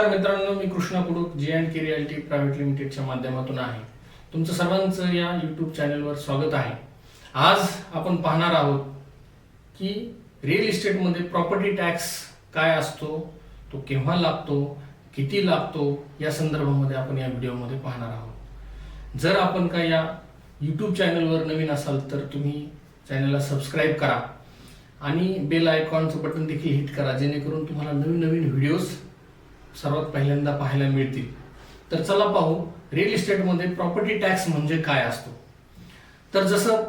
नमस्कार मित्रांनो मी Krishna Kuduk J and K realty private लिमिटेडच्या माध्यमातून आहे. तुमचं सर्वांचं या यूट्यूब चॅनलवर स्वागत आहे. आज आपण पाहणार आहोत की रिअल इस्टेटमध्ये प्रॉपर्टी टॅक्स काय असतो तो केव्हा लागतो किती लागतो या संदर्भामध्ये आपण या व्हिडिओमध्ये पाहणार आहोत. जर आपण काय या यूट्यूब चॅनलवर नवीन असाल तर तुम्ही चॅनलला सबस्क्राईब करा आणि बेल आयकॉनचं बटन देखील हिट करा जेणेकरून तुम्हाला नवीन नवीन व्हिडिओज सर्वात पहिल्यांदा पाहायला मिळतील. तर चला पाहू रिअल इस्टेटमध्ये प्रॉपर्टी टॅक्स म्हणजे काय असतो? तर जसं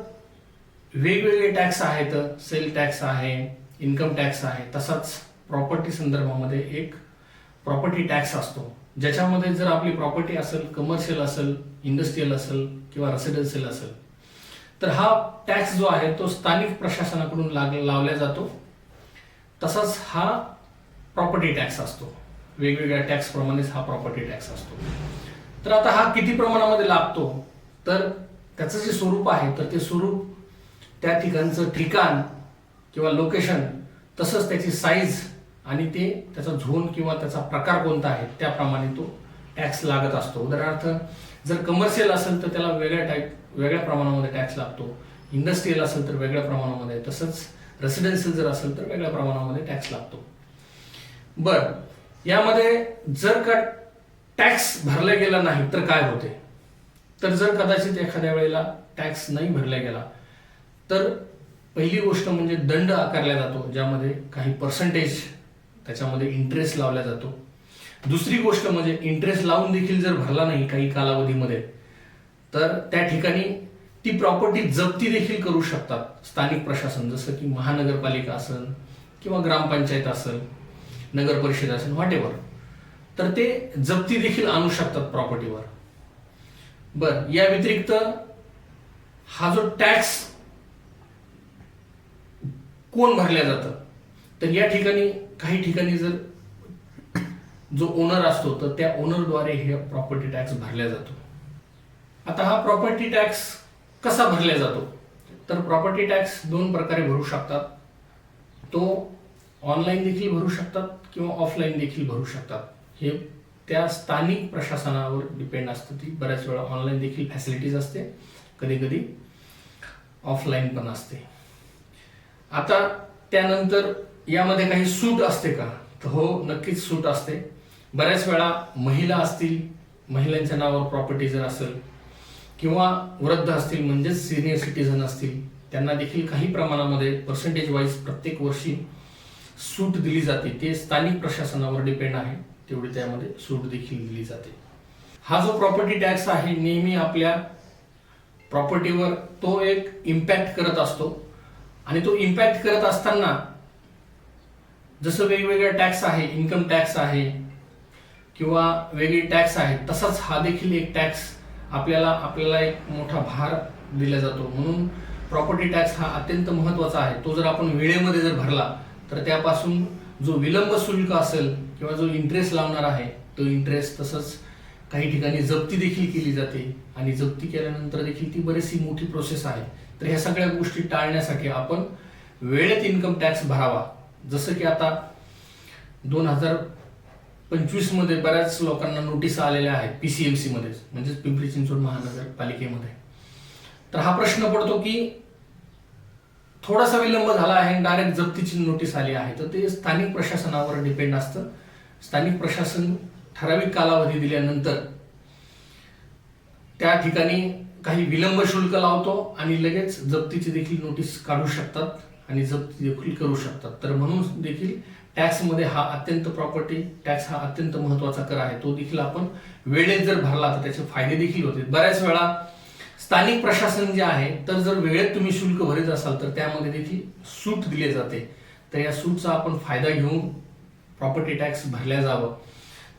वेगवेगळे टॅक्स आहेत सेल टॅक्स आहे इन्कम टॅक्स आहे तसाच प्रॉपर्टी संदर्भामध्ये एक प्रॉपर्टी टॅक्स असतो. ज्याच्यामध्ये जर आपली प्रॉपर्टी असेल कमर्शियल असेल इंडस्ट्रीयल असेल किंवा रेसिडेन्शियल असेल तर हा टॅक्स जो आहे तो स्थानिक प्रशासनाकडून लाग लावला जातो. तसाच हा प्रॉपर्टी टॅक्स असतो. वेगवेगळ्या टॅक्सप्रमाणेच हा प्रॉपर्टी टॅक्स असतो. तर आता हा किती प्रमाणामध्ये लागतो? तर त्याचं जे स्वरूप आहे तर ते स्वरूप त्या ठिकाणचं ठिकाण किंवा लोकेशन तसंच त्याची साईज आणि ते त्याचा झोन किंवा त्याचा प्रकार कोणता आहे त्याप्रमाणे तो टॅक्स लागत असतो. उदाहरणार्थ जर कमर्शियल असेल तर त्याला वेगळ्या टाईप वेगळ्या प्रमाणामध्ये टॅक्स लागतो. इंडस्ट्रीयल असेल तर वेगळ्या प्रमाणामध्ये. तसंच रेसिडेन्शियल जर असेल तर वेगळ्या प्रमाणामध्ये टॅक्स लागतो. बरं. यामध्ये जर का टॅक्स भरला गेला नाही तर काय होते? तर जर कदाचित एखाद्या वेळेला टॅक्स नाही भरला गेला तर पहिली गोष्ट म्हणजे दंड आकारला जातो ज्यामध्ये काही पर्सेंटेज त्याच्यामध्ये इंटरेस्ट लावला जातो. दुसरी गोष्ट म्हणजे इंटरेस्ट लावून देखील जर भरला नाही काही कालावधीमध्ये तर त्या ठिकाणी ती प्रॉपर्टी जप्ती देखील करू शकतात. स्थानिक प्रशासन जसं की महानगरपालिका असेल किंवा ग्रामपंचायत असेल. नगर परिषद असेल वाटेवर तर ते जप्ती देखील आणू शकतात प्रॉपर्टीवर बर या व्यतिरिक्त हा जो टॅक्स कोण भरल्या जातं? तर या ठिकाणी काही ठिकाणी जर जो ओनर असतो तर त्या ओनरद्वारे हे प्रॉपर्टी टॅक्स भरल्या जातो. आता हा प्रॉपर्टी टॅक्स कसा भरला जातो? तर प्रॉपर्टी टॅक्स दोन प्रकारे भरू शकतात. तो ऑनलाईन देखील भरू शकतात किंवा ऑफलाईन देखील भरू शकतात. हे त्या स्थानिक प्रशासनावर डिपेंड असतं. ती बऱ्याच वेळा ऑनलाईन देखील फॅसिलिटीज असते. कधी कधी ऑफलाईन पण असते. आता त्यानंतर यामध्ये काही सूट असते का? तर हो नक्कीच सूट असते. बऱ्याच वेळा महिला असतील महिलांच्या नावावर प्रॉपर्टी जर असेल किंवा वृद्ध असतील म्हणजेच सिनियर सिटीझन असतील त्यांना देखील काही प्रमाणामध्ये पर्सेंटेज वाईज प्रत्येक वर्षी सूट दिली जाते ते स्थानिक प्रशासनावर डिपेंड आहे. तेवढी त्यामध्ये सूट देखील दिली जाते. हा जो प्रॉपर्टी टॅक्स आहे नेहमी आपल्या प्रॉपर्टीवर तो एक इम्पॅक्ट करत असतो. आणि तो इम्पॅक्ट करत असताना जसं वेगवेगळ्या टॅक्स आहे इन्कम टॅक्स आहे किंवा वेगळी टॅक्स आहे तसाच हा देखील एक टॅक्स आपल्याला आपल्याला एक मोठा भार दिला जातो. म्हणून प्रॉपर्टी टॅक्स हा अत्यंत महत्त्वाचा आहे. तो जर आपण वेळेमध्ये जर भरला तर त्यापासून जो विलंब शुल्क असेल किंवा जो इंटरेस्ट लावणार आहे तो इंटरेस्ट तसंच काही ठिकाणी जप्ती देखील केली जाते आणि जप्ती केल्यानंतर देखील ती बरीचशी मोठी प्रोसेस आहे. तर ह्या सगळ्या गोष्टी टाळण्यासाठी आपण वेळेत इन्कम टॅक्स भरावा. जसं की आता दोन हजार पंचवीसमध्ये बऱ्याच लोकांना नोटीस आलेल्या आहेत पी सी एम सीमध्येच म्हणजेच पिंपरी चिंचवड महानगरपालिकेमध्ये. तर हा प्रश्न पडतो की थोडासा विलंब झाला आहे डायरेक्ट जप्तीची नोटीस आली आहे. तर ते स्थानिक प्रशासनावर डिपेंड असतं. स्थानिक प्रशासन ठराविक कालावधी दिल्यानंतर त्या ठिकाणी काही विलंब शुल्क लावतो आणि लगेच जप्तीची देखील नोटीस काढू शकतात आणि जप्ती देखील करू शकतात. तर म्हणून देखील टॅक्समध्ये हा अत्यंत प्रॉपर्टी टॅक्स हा अत्यंत महत्त्वाचा कर आहे. तो देखील आपण वेळेत जर भरला तर त्याचे फायदे देखील होते बऱ्याच वेळा स्थानिक प्रशासन जे आहे तर जर वेळेत तुम्ही शुल्क भरत असाल तर त्यामध्ये देखील सूट दिली जाते. तर या सूटचा आपण फायदा घेऊन प्रॉपर्टी टॅक्स भरल्या जावं.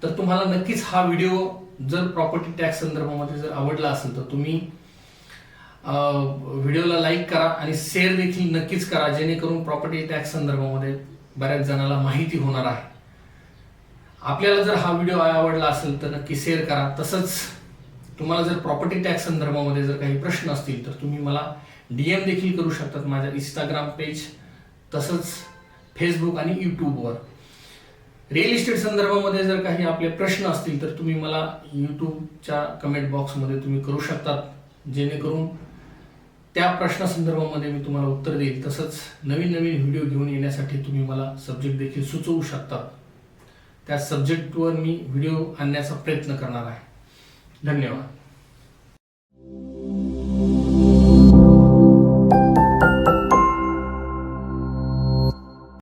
तर तुम्हाला नक्कीच हा व्हिडिओ जर प्रॉपर्टी टॅक्स संदर्भामध्ये जर आवडला असेल तर तुम्ही व्हिडिओला लाईक करा आणि शेअर देखील नक्कीच करा जेणेकरून प्रॉपर्टी टॅक्स संदर्भामध्ये बऱ्याच जणाला माहिती होणार आहे. आपल्याला जर हा व्हिडिओ आवडला असेल तर नक्की शेअर करा. तसंच तुम्हाला जर प्रॉपर्टी टॅक्स संदर्भामध्ये जर काही प्रश्न असतील तर तुम्ही मला डीएम देखील करू शकतात माझ्या इंस्टाग्राम पेज तसंच फेसबुक आणि यूट्यूबवर रिअल इस्टेट संदर्भामध्ये जर काही आपले प्रश्न असतील तर तुम्ही मला यूट्यूबच्या कमेंट बॉक्समध्ये तुम्ही करू शकतात जेणेकरून त्या प्रश्नासंदर्भामध्ये मी तुम्हाला उत्तर देईल. तसंच नवीन नवीन व्हिडिओ घेऊन येण्यासाठी तुम्ही मला सब्जेक्ट देखील सुचवू शकतात. त्या सब्जेक्टवर मी व्हिडिओ आणण्याचा प्रयत्न करणार आहे. धन्यवाद.